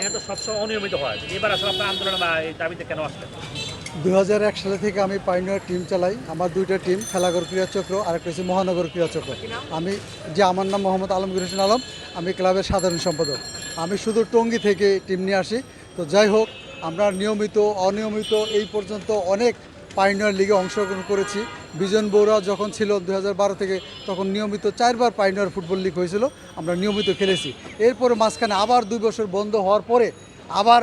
এটা তো সবসময় অনিয়মিত হয়। এবার আসলে আপনার আন্দোলন বা এই দাবিতে কেন আসলেন? দুই সালে থেকে আমি পাইনিয়ার টিম চালাই। আমার দুইটা টিম খেলাঘর ক্রীড়াচক্র আর একটা হচ্ছে মহানগর ক্রীড়াচক্র আমি যে আমার নাম মোহাম্মদ আলমগীর হোসেন আলম আমি ক্লাবের সাধারণ সম্পাদক। আমি শুধু টঙ্গী থেকে টিম নিয়ে আসি। তো যাই হোক আমরা নিয়মিত অনিয়মিত এই পর্যন্ত অনেক পাইনিয়ার লিগে অংশগ্রহণ করেছি। বিজন বৌরা যখন ছিল দু হাজার বারো থেকে, তখন নিয়মিত চারবার পাইনিয়ার ফুটবল লিগ হয়েছিল, আমরা নিয়মিত খেলেছি। এরপরে মাঝখানে আবার দুই বছর বন্ধ হওয়ার পরে আবার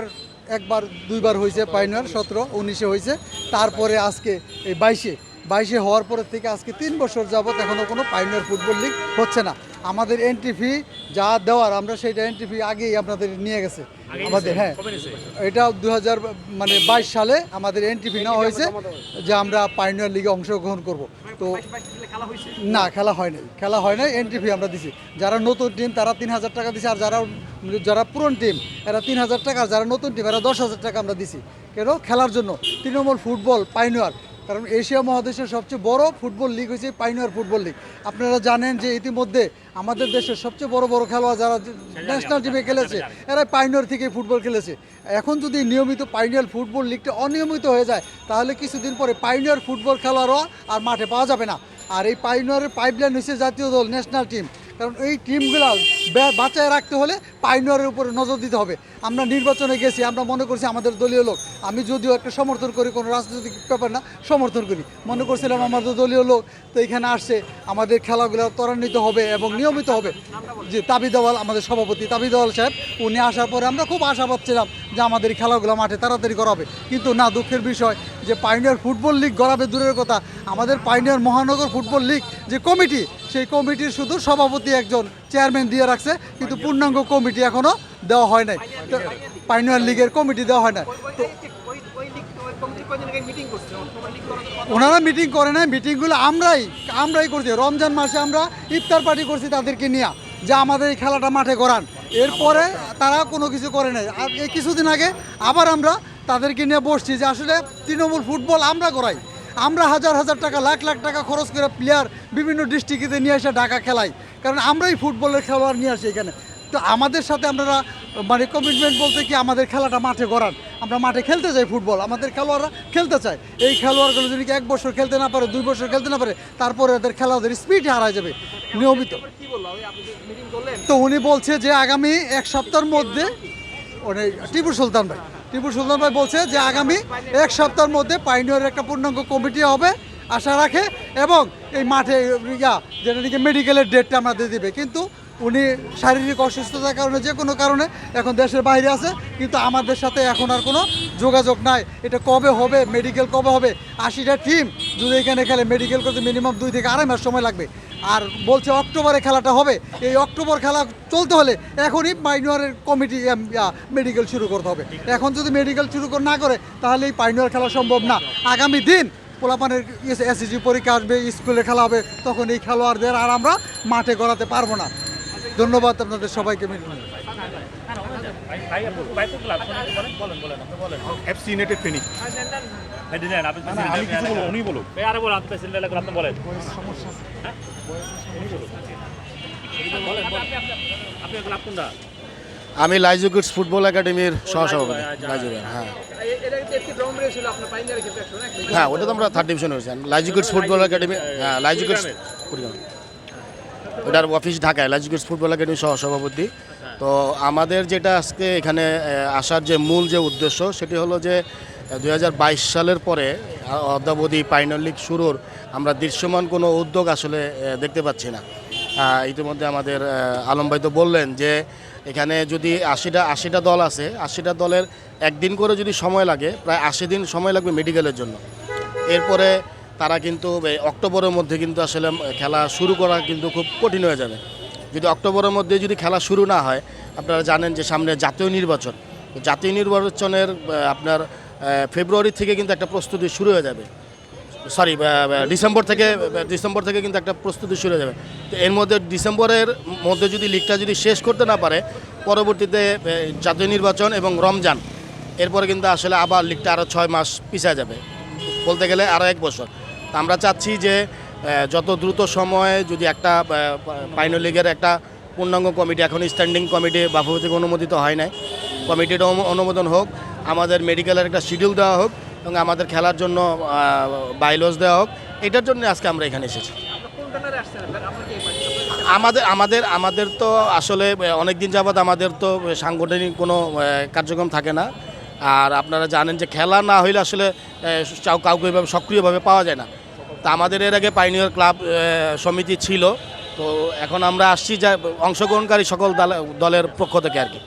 একবার, দুইবার হয়েছে পাইনার সতেরো, উনিশে হয়েছে। তারপরে আজকে এই বাইশে বাইশে হওয়ার পরে থেকে আজকে তিন বছর যাবত এখনও কোনো পাইনার ফুটবল লিগ হচ্ছে না। আমাদের এন্ট্রি ফি যা দেওয়ার, আমরা সেইটা এন্ট্রি ফি আগেই আপনাদের নিয়ে গেছে। আমাদের হ্যাঁ? এটা দু মানে বাইশ সালে আমাদের এন্ট্রি নেওয়া হয়েছে যে আমরা পাইনিয়ার লিগে অংশগ্রহণ করব। তো না খেলা হয় নাই। খেলা হয় নাই এন্ট্রি ফি আমরা দিছি। যারা নতুন টিম তারা তিন হাজার টাকা দিছে আর যারা যারা পুরন টিম এরা তিন হাজার টাকা আর যারা নতুন টিম এরা দশ হাজার টাকা আমরা দিছি। কেন? খেলার জন্য। তৃণমূল ফুটবল পাইনিয়ার কারণ এশিয়া মহাদেশের সবচেয়ে বড় ফুটবল লিগ হচ্ছে পাইনিয়ার ফুটবল লিগ। আপনারা জানেন যে ইতিমধ্যে আমাদের দেশের সবচেয়ে বড় বড় খেলোয়াড় যারা ন্যাশনাল টিমে খেলেছে এরা পাইনিয়ার থেকে ফুটবল খেলেছে। এখন যদি নিয়মিত পাইনিয়ার ফুটবল লিগটা অনিয়মিত হয়ে যায় তাহলে কিছুদিন পরে পাইনিয়ার ফুটবল খেলোয়াড়ও আর মাঠে পাওয়া যাবে না। আর এই পাইনিয়ারের পাইপলাইন হচ্ছে জাতীয় দল ন্যাশনাল টিম কারণ এই টিমগুলো বাঁচায় রাখতে হলে পাইনিয়ারের উপরে নজর দিতে হবে। আমরা নির্বাচনে গেছি, আমরা মনে করছি আমাদের দলীয় লোক। আমি যদিও একটা সমর্থন করি, কোনো রাজনৈতিক ব্যাপার না, সমর্থন করি। মনে করছিলাম আমাদের দলীয় লোক, তো এখানে আসছে, আমাদের খেলাগুলো ত্বরান্বিত হবে এবং নিয়মিত হবে। যে তাবি দেওয়াল আমাদের সভাপতি তাবি দেওয়াল সাহেব, উনি আসার পরে আমরা খুব আশা পাচ্ছিলাম যে আমাদের খেলাগুলো মাঠে তাড়াতাড়ি করাবে কিন্তু না, দুঃখের বিষয় যে পাইনিয়ার ফুটবল লিগ গড়াবে দূরের কথা, আমাদের পাইনিয়ার মহানগর ফুটবল লিগ যে কমিটি, সেই কমিটির শুধু সভাপতি একজন চেয়ারম্যান দিয়ে রাখছে, কিন্তু পূর্ণাঙ্গ কমিটি এখনও দেওয়া হয় নাই। পাইনিয়ার লিগের কমিটি দেওয়া হয় না ওনারা মিটিং করে না মিটিংগুলো আমরাই আমরাই করছি। রমজান মাসে আমরা ইফতার পার্টি করছি তাদেরকে নিয়ে, যে আমাদের এই খেলাটা মাঠে করান এরপরে তারা কোনো কিছু করে নাই। আর এই কিছুদিন আগে আবার আমরা তাদেরকে নিয়ে বসছি যে আসলে তৃণমূল ফুটবল আমরা করাই আমরা হাজার হাজার টাকা, লাখ লাখ টাকা খরচ করে প্লেয়ার বিভিন্ন ডিস্ট্রিক্টে নিয়ে এসে ঢাকা খেলাই। কারণ আমরাই ফুটবলের খেলোয়াড় নিয়ে আসি এখানে। তো আমাদের সাথে আমরা মানে কমিটমেন্ট বলতে কি আমাদের খেলাটা মাঠে গড়ান। আমরা মাঠে খেলতে চাই ফুটবল আমাদের খেলোয়াড়রা খেলতে চায়। এই খেলোয়াড়গুলো যদি এক বছর খেলতে না পারে, দুই বছর খেলতে না পারে, তারপরে ওদের খেলা ওদের স্পিড হারায় যাবে, নিয়মিত। তো উনি বলছে যে আগামী এক সপ্তাহের মধ্যে, উনি টিপু সুলতান ভাই, টিপু সুলতান ভাই বলছে যে আগামী এক সপ্তাহের মধ্যে পাইনিয়রের একটা পূর্ণাঙ্গ কমিটি হবে, আশা রাখে, এবং এই মাঠে ইয়া, যেটা নাকি মেডিকেলের ডেটটা আমাদের দেবে। কিন্তু উনি শারীরিক অসুস্থতার কারণে যে কোনো কারণে এখন দেশের বাইরে আছে, কিন্তু আমাদের সাথে এখন আর কোনো যোগাযোগ নাই। এটা কবে হবে? মেডিকেল কবে হবে? আশিটা টিম যদি এখানে খেলে মেডিকেল করতে মিনিমাম দুই থেকে আড়াই মাস সময় লাগবে। আর বলছে অক্টোবরে খেলাটা হবে। এই অক্টোবর খেলা চলতে হলে এখনই মাইনরের কমিটি মেডিকেল শুরু করতে হবে। এখন যদি মেডিকেল শুরু না করে, তাহলে এই পাইনর খেলা সম্ভব না। আগামী দিন পোলাপানের এসএসজি পরীক্ষা আসবে, স্কুলে খেলা হবে, তখন এই খেলোয়াড়দের আর আমরা মাঠে গড়াতে পারব না। ধন্যবাদ আপনাদের সবাইকে আমি। হ্যাঁ? আমি লাইজুকিটস ফুটবল একাডেমির সহসভাপতি লাইজুকের হ্যাঁ। হ্যাঁ। ওটা তো আমরা থার্ড ডিভিশন হয়েছি। লাইজুকিটস ফুটবল একাডেমি হ্যাঁ লাইজুকিটস কুড়িগ্রাম ওটার অফিস ঢাকায় লাইজুকিটস ফুটবল একাডেমির সহসভাপতি তো আমাদের যেটা আজকে এখানে আসার যে মূল যে উদ্দেশ্য, সেটি হলো যে দু হাজার বাইশ সালের পরে অদ্যাবধি পাইনার লিগ শুরুর আমরা দৃশ্যমান কোনো উদ্যোগ আসলে দেখতে পাচ্ছি না। ইতিমধ্যে আমাদের আলম ভাই তো বললেন যে, এখানে যদি আশিটা আশিটা দল আছে, আশিটা দলের একদিন করে যদি সময় লাগে, প্রায় আশি দিন সময় লাগবে মেডিকেলের জন্য। এরপরে তারা কিন্তু অক্টোবরের মধ্যে কিন্তু আসলে খেলা শুরু করা কিন্তু খুব কঠিন হয়ে যাবে। যদি অক্টোবরের মধ্যে যদি খেলা শুরু না হয়, আপনারা জানেন যে সামনে জাতীয় নির্বাচন। জাতীয় নির্বাচনের আপনার ফেব্রুয়ারি থেকে কিন্তু একটা প্রস্তুতি শুরু হয়ে যাবে। সরি ডিসেম্বর থেকে ডিসেম্বর থেকে কিন্তু একটা প্রস্তুতি শুরু হয়ে যাবে। তো এর মধ্যে ডিসেম্বরের মধ্যে যদি লিগটা যদি শেষ করতে না পারে, পরবর্তীতে জাতীয় নির্বাচন এবং রমজান, এরপরে কিন্তু আসলে আবার লিগটা আরও ছয় মাস পিছিয়ে যাবে। বলতে গেলে আরও এক বছর। আমরা চাচ্ছি যে যত দ্রুত সময়ে যদি একটা পাইনো লিগের একটা পূর্ণাঙ্গ কমিটি এখন স্ট্যান্ডিং কমিটি বাফুতি থেকে অনুমোদিত হয় নাই। কমিটির অনুমোদন হোক, আমাদের মেডিকেলের একটা শিডিউল দেওয়া হোক এবং আমাদের খেলার জন্য বাইলস দেওয়া হোক, এটার জন্য আজকে আমরা এখানে এসেছি। আমাদের আমাদের আমাদের তো আসলে অনেক দিন যাবৎ আমাদের তো সাংগঠনিক কোনো কার্যক্রম থাকে না। আর আপনারা জানেন যে খেলা না হইলে আসলে কাউকে এভাবে সক্রিয়ভাবে পাওয়া যায় না। তা আমাদের এর আগে পাইনিয়র ক্লাব সমিতি ছিল। তো এখন আমরা আসছি যা, অংশগ্রহণকারী সকল দলে- দলের পক্ষ থেকে আর কি।